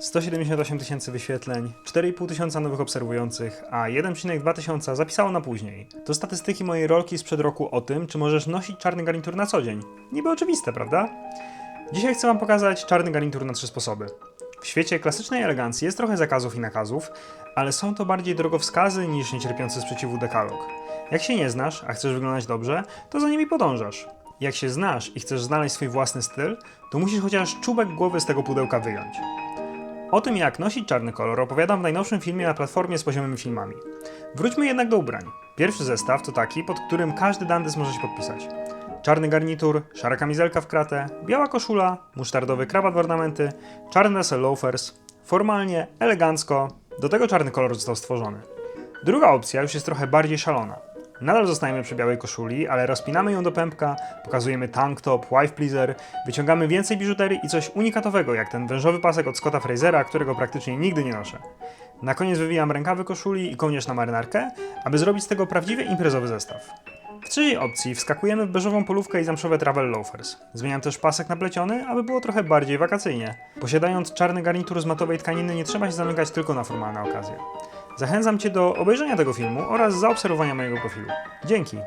178 tysięcy wyświetleń, 4,5 tysiąca nowych obserwujących, a 1,2 tysiąca zapisało na później. To statystyki mojej rolki sprzed roku o tym, czy możesz nosić czarny garnitur na co dzień. Niby oczywiste, prawda? Dzisiaj chcę Wam pokazać czarny garnitur na trzy sposoby. W świecie klasycznej elegancji jest trochę zakazów i nakazów, ale są to bardziej drogowskazy niż niecierpiący sprzeciwu dekalog. Jak się nie znasz, a chcesz wyglądać dobrze, to za nimi podążasz. Jak się znasz i chcesz znaleźć swój własny styl, to musisz chociaż czubek głowy z tego pudełka wyjąć. O tym, jak nosić czarny kolor, opowiadam w najnowszym filmie na platformie z poziomymi filmami. Wróćmy jednak do ubrań. Pierwszy zestaw to taki, pod którym każdy dandys może się podpisać. Czarny garnitur, szara kamizelka w kratę, biała koszula, musztardowy krawat w ornamenty, czarne sell loafers. Formalnie, elegancko, do tego czarny kolor został stworzony. Druga opcja już jest trochę bardziej szalona. Nadal zostajemy przy białej koszuli, ale rozpinamy ją do pępka, pokazujemy tank top, wife pleaser, wyciągamy więcej biżuterii i coś unikatowego, jak ten wężowy pasek od Scotta Frasera, którego praktycznie nigdy nie noszę. Na koniec wywijam rękawy koszuli i kołnierz na marynarkę, aby zrobić z tego prawdziwie imprezowy zestaw. W trzeciej opcji wskakujemy w beżową polówkę i zamszowe travel loafers. Zmieniam też pasek na pleciony, aby było trochę bardziej wakacyjnie. Posiadając czarny garnitur z matowej tkaniny nie trzeba się zamykać tylko na formalne okazje. Zachęcam Cię do obejrzenia tego filmu oraz zaobserwowania mojego profilu. Dzięki!